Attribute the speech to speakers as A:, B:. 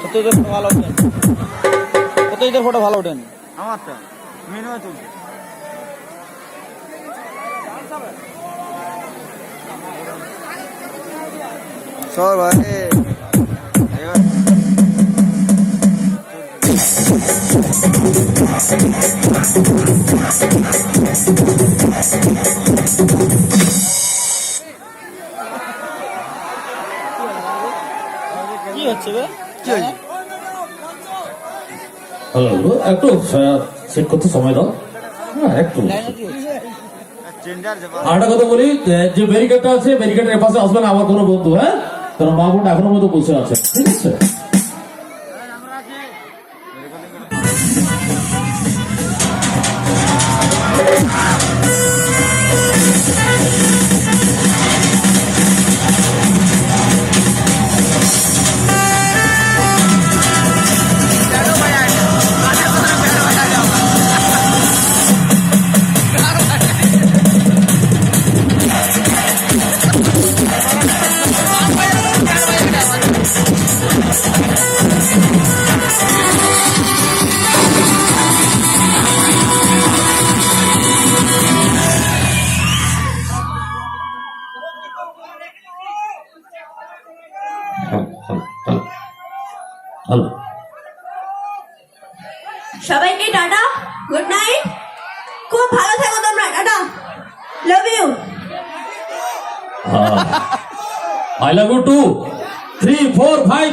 A: সত্যজিতের photo ভালো ওঠেন। সত্যজিতের photo ভালো ওঠেন।
B: আমারটা মেনু তুলছে চল ভাই। এবার
A: কি হচ্ছে বে?
B: কি হয়েছে?
C: হ্যালো একটু চেক করতে সময় দাও। হ্যাঁ একটু।
A: লাইনে কি হচ্ছে?
B: চেঞ্জার যাবা
C: আর একটা কথা বলি যে ব্যারিকেডটা আছে ব্যারিকেডের পাশে আসবে না আমার কোনো বন্ধু হ্যাঁ? কারণ মা বোনটা এখনও মতো বসে আছে ঠিক আছে? হ্যালো
D: সবাইকে টাটা গুড নাইট। খুব ভালো থেকো তোমরা tata. Love you
C: I love you two three four five